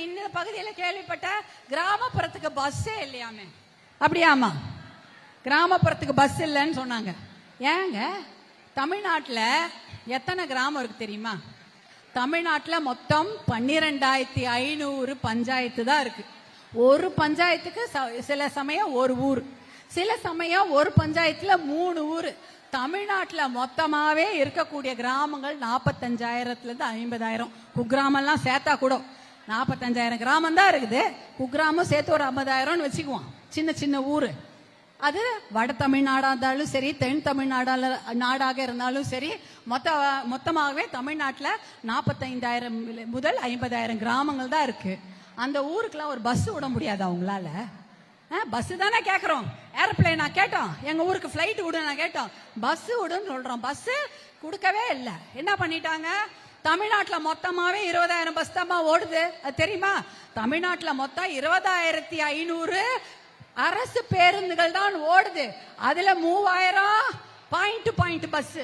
நான் இந்த பகுதியில் கேள்விப்பட்ட கிராமப்புறத்துக்கு பஸ்ஸே இல்லையாமே? அப்படியாமா கிராமப்புறத்துக்கு பஸ் இல்லைன்னு சொன்னாங்க. ஏங்க தமிழ்நாட்டில் எத்தனை கிராமம் இருக்கு தெரியுமா? தமிழ்நாட்டில் மொத்தம் பன்னிரெண்டாயிரத்தி ஐநூறு பஞ்சாயத்து தான் இருக்கு. ஒரு பஞ்சாயத்துக்கு ச- சில சமயம் ஒரு ஊர். சில சமயம் ஒரு பஞ்சாயத்தில் மூணு ஊர். தமிழ்நாட்டில் மொத்தமாகவே இருக்கக்கூடிய கிராமங்கள் நாற்பத்தஞ்சாயிரத்துலேருந்து ஐம்பதாயிரம். குக்கிராமெல்லாம் சேர்த்தா கூட நாற்பத்தஞ்சாயிரம் கிராமம் தான் இருக்குது. குக்கிராமம் சேர்த்து ஒரு ஐம்பதாயிரம்னு வச்சுக்குவோம். சின்ன சின்ன ஊர். அது வட தமிழ்நாடாக இருந்தாலும் சரி தென் தமிழ்நாடால நாடாக இருந்தாலும் சரி மொத்த மொத்தமாகவே தமிழ்நாட்டில் நாற்பத்தைந்தாயிரம் முதல் ஐம்பதாயிரம் கிராமங்கள் தான் இருக்கு. அந்த ஊருக்குலாம் ஒரு பஸ் விட முடியாது அவங்களால. பஸ் தானே கேட்குறோம் ஏரோப்ளேனா கேட்டோம். எங்கள் ஊருக்கு ஃப்ளைட் விடு நான் கேட்டோம். பஸ் விடுன்னு சொல்கிறோம் பஸ்ஸு கொடுக்கவே இல்லை. என்ன பண்ணிட்டாங்க? தமிழ்நாட்டில் மொத்தமாகவே இருபதாயிரம் பஸ் தாம்மா ஓடுது. அது தெரியுமா? தமிழ்நாட்டில் மொத்தம் இருபதாயிரத்தி ஐநூறு அரசு பேருந்துகள் தான் ஓடுது. அதுல மூவாயிரம் பாயிண்ட் பாயிண்ட் பஸ்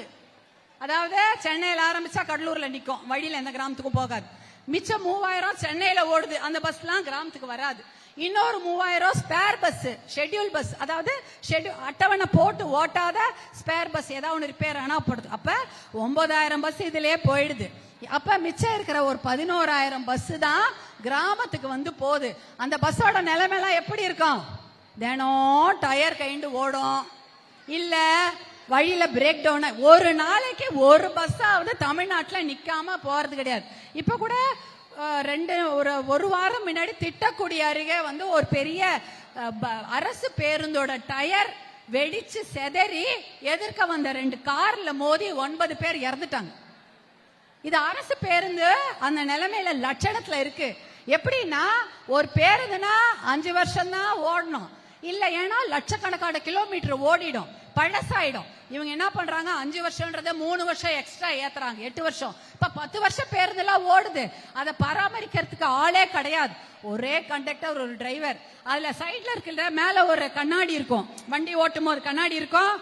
அதாவது சென்னையில் ஆரம்பிச்சா கடலூர்ல நிற்கும் வழியில் எந்த கிராமத்துக்கும் போகாது. மிச்சம் மூவாயிரம் சென்னையில் ஓடுது. அந்த பஸ்லாம் கிராமத்துக்கு வராது. இன்னொரு மூவாயிரம் ஸ்பேர் பஸ் ஷெட்யூல் பஸ் அதாவது ஷெட்யூல் அட்டவணை போட்டு ஓட்டாத ஸ்பேர் பஸ் ஏதாவது ஒன்று ரிப்பேர் ஆனால் போடுது. அப்போ ஒன்பதாயிரம் பஸ் இதுலேயே போயிடுது. அப்போ மிச்சம் இருக்கிற ஒரு பதினோராயிரம் பஸ்ஸு தான் கிராமத்துக்கு வந்து போகுது. அந்த பஸ்ஸோட நிலைமைலாம் எப்படி இருக்கும்? தினம் டயர் கைண்டு ஓடும். இல்லை வழியில் பிரேக் டவுன் ஒரு நாளைக்கு ஒரு பஸ்ஸாவது தமிழ்நாட்டில் நிற்காம போகிறது கிடையாது. இப்போ கூட ரெண்டு ஒரு ஒரு வாரம் முன்னாடி திட்டக்குடி அருகே வந்து ஒரு பெரிய ப- அரசு பேருந்தோட டயர் வெடிச்சு செதறி எதிர்க்க வந்த ரெண்டு கார்ல மோதி ஒன்பது பேர் இறந்துட்டாங்க. இது அரசு பேருந்து அந்த நிலைமையில லட்சணத்துல இருக்கு. எப்படின்னா ஒரு பேருந்துனா அஞ்சு வருஷம் தான் ஓடணும். இல்ல ஏன்னா லட்சக்கணக்கான கிலோமீட்டர் ஓடிடும். பழசாயிடும். இவங்க என்ன பண்றாங்க? அஞ்சு வருஷம்ன்றத மூணு வருஷம் எக்ஸ்ட்ரா ஏத்துறாங்க. எட்டு வருஷம். இப்ப பத்து வருஷம் பேருந்துலாம் ஓடுது. அதை பராமரிக்கிறதுக்கு ஆளே கிடையாது. ஒரே கண்டக்டர் ஒரு டிரைவர் அதுல சைட்ல இருக்கிற மேல ஒரு கண்ணாடி இருக்கும். வண்டி ஓட்டும் போது கண்ணாடி இருக்கும்.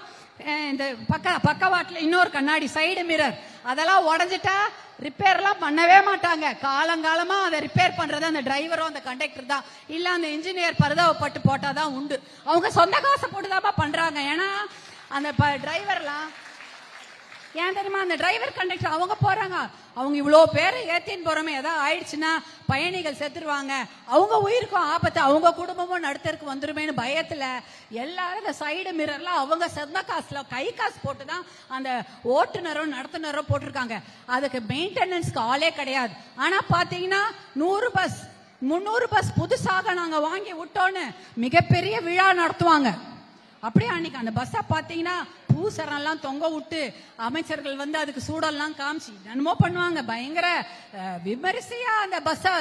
இந்த பக்க பக்கவாட்டில் இன்னொரு கண்ணாடி சைடு மிரர் அதெல்லாம் உடஞ்சிட்டா ரிப்பேர்லாம் பண்ணவே மாட்டாங்க. காலங்காலமா அதை ரிப்பேர் பண்றது அந்த டிரைவரும் அந்த கண்டக்டர் தான். இல்ல அந்த இன்ஜினியர் பரிதாபப்பட்டு போட்டாதான் உண்டு. அவங்க சொந்த காசை போட்டுதாப்பா பண்றாங்க. ஏன்னா அந்த டிரைவர்லாம் ஏன் தெரியுமா? அந்த டிரைவர் கண்டக்டர் அவங்க போறாங்க. அவங்க இவ்வளோ பேர் ஏத்தின்னு போறோமே ஏதாவது ஆயிடுச்சுன்னா பயணிகள் செத்துருவாங்க. அவங்க உயிருக்கும் ஆபத்து அவங்க குடும்பமும் நடுத்தருக்கு வந்துருமேன்னு பயத்துல எல்லாரும் இந்த சைடு மிரர்லாம் அவங்க செந்த காசுல கை காசு போட்டு தான் அந்த ஓட்டுநரும் நடத்துனரும் போட்டிருக்காங்க. அதுக்கு மெயின்டெனன்ஸ்க்கு ஆளே கிடையாது. ஆனா பாத்தீங்கன்னா நூறு பஸ் முந்நூறு பஸ் புதுசாக நாங்க வாங்கி விட்டோன்னு மிகப்பெரிய விழா நடத்துவாங்க. அப்படியே அன்னைக்கு அந்த பஸ்ஸை பார்த்தீங்கன்னா பூசரெல்லாம் தொங்க விட்டு அமைச்சர்கள் வந்து அதுக்கு சூடெல்லாம் காமிச்சு என்னமோ பண்ணுவாங்க. பயங்கர விமரிசையா அந்த பஸ்ஸை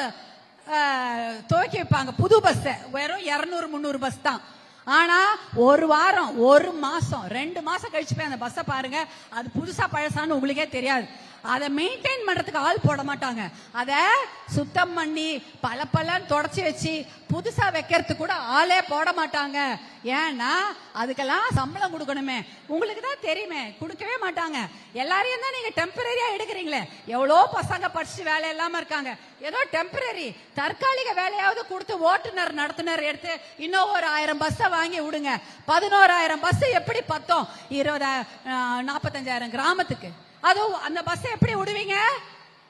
துவக்கி வைப்பாங்க. புது பஸ்ஸை வெறும் இரநூறு முந்நூறு பஸ் தான். ஆனா ஒரு வாரம் ஒரு மாசம் ரெண்டு மாசம் கழிச்சு போய் அந்த பஸ்ஸை பாருங்க. அது புதுசா பழசான்னு உங்களுக்கே தெரியாது. அதை மெயின்டைன் பண்றதுக்கு ஆள் போட மாட்டாங்க. அதை சுத்தம் பண்ணி பல பலன்னு தொடச்சி வச்சு புதுசா வைக்கிறதுக்கு கூட ஆளே போட மாட்டாங்க. ஏன்னா அதுக்கெல்லாம் சம்பளம் கொடுக்கணுமே. உங்களுக்கு தான் தெரியுமே கொடுக்கவே மாட்டாங்க. எல்லாரையும் தான் நீங்க டெம்பரரியா எடுக்கிறீங்களே. எவ்வளோ பசங்க படிச்சு வேலை இல்லாம இருக்காங்க. ஏதோ டெம்பரரி தற்காலிக வேலையாவது கொடுத்து ஓட்டுநர் நடத்துனர் எடுத்து இன்னும் ஒரு ஆயிரம் பஸ்ஸை வாங்கி விடுங்க. பதினோராயிரம் பஸ் எப்படி பத்தோம்? இருபதாயிரம் நாற்பத்தஞ்சாயிரம் கிராமத்துக்கு. அதுவும் அந்த பஸ் எப்படி விடுவீங்க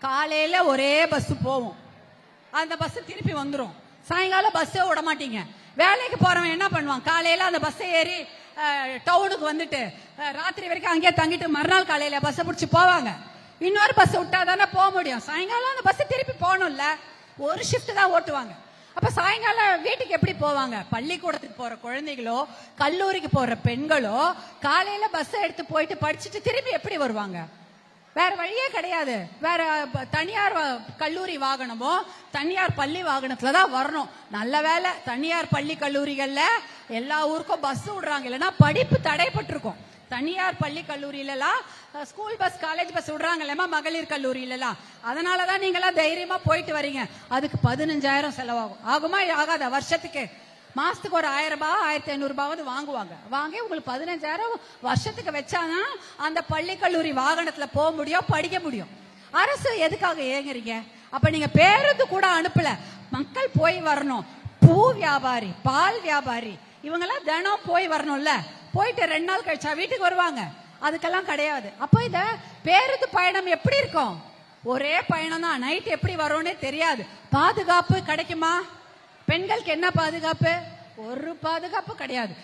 காலையில ஒரே பஸ் போகும் அந்த பஸ் திருப்பி வந்துடும் சாயங்காலம் பஸ்ஸே விட மாட்டீங்க. வேலைக்கு போறவன் என்ன பண்ணுவான்? காலையில அந்த பஸ்ஸை ஏறி டவுனுக்கு வந்துட்டு ராத்திரி வரைக்கும் அங்கேயே தங்கிட்டு மறுநாள் காலையில பஸ்ஸை பிடிச்சி போவாங்க. இன்னொரு பஸ் விட்டா தானே போக முடியும். சாயங்காலம் அந்த பஸ் திருப்பி போகணும்ல. ஒரு ஷிஃப்ட் தான் ஓட்டுவாங்க. அப்ப சாயங்காலம் வீட்டுக்கு எப்படி போவாங்க? பள்ளிக்கூடத்துக்கு போற குழந்தைகளோ கல்லூரிக்கு போற பெண்களோ காலையில பஸ் எடுத்து போயிட்டு படிச்சுட்டு திரும்பி எப்படி வருவாங்க? வேற வழியே கிடையாது. வேற தனியார் கல்லூரி வாகனமோ தனியார் பள்ளி வாகனத்துல தான் வரணும். நல்ல வேலை தனியார் பள்ளி கல்லூரிகள்ல எல்லா ஊருக்கும் பஸ் விடுறாங்க. இல்லைன்னா படிப்பு தடைப்பட்டிருக்கும். தனியார் பள்ளி கல்லூரியிலலாம் ஸ்கூல் பஸ் காலேஜ் பஸ் விடுறாங்க இல்லையா மகளிர் கல்லூரியிலலாம். அதனால தான் நீங்களாம் தைரியமா போயிட்டு வரீங்க. அதுக்கு பதினஞ்சாயிரம் செலவாகும். ஆகுமா? ஆகாதா? வருஷத்துக்கு. மாசத்துக்கு ஒரு ஆயிரம் ரூபாய் ஆயிரத்தி ஐநூறுபாவது வாங்குவாங்க. வாங்கி உங்களுக்கு பதினஞ்சாயிரம் வருஷத்துக்கு வச்சாதான் அந்த பள்ளி கல்லூரி வாகனத்துல போக முடியும் படிக்க முடியும். அரசு எதுக்காக ஏங்குறீங்க? அப்ப நீங்க பேருந்து கூட அனுப்பல. மக்கள் போய் வரணும். பூ வியாபாரி பால் வியாபாரி இவங்கெல்லாம் தினம் போய் வரணும்ல. போயிட்டு ரெண்டு நாள் கழிச்சா வீட்டுக்கு வருவாங்க. அதுக்கெல்லாம் கிடையாது. அப்போ இத பேருந்து பயணம் எப்படி இருக்கும்? ஒரே பயணம் தான் நைட் எப்படி வரும்னே தெரியாது. பாதுகாப்பு கிடைக்குமா? பெண்களுக்கு என்ன பாதுகாப்பு? ஒரு பாதுகாப்பு கிடையாது.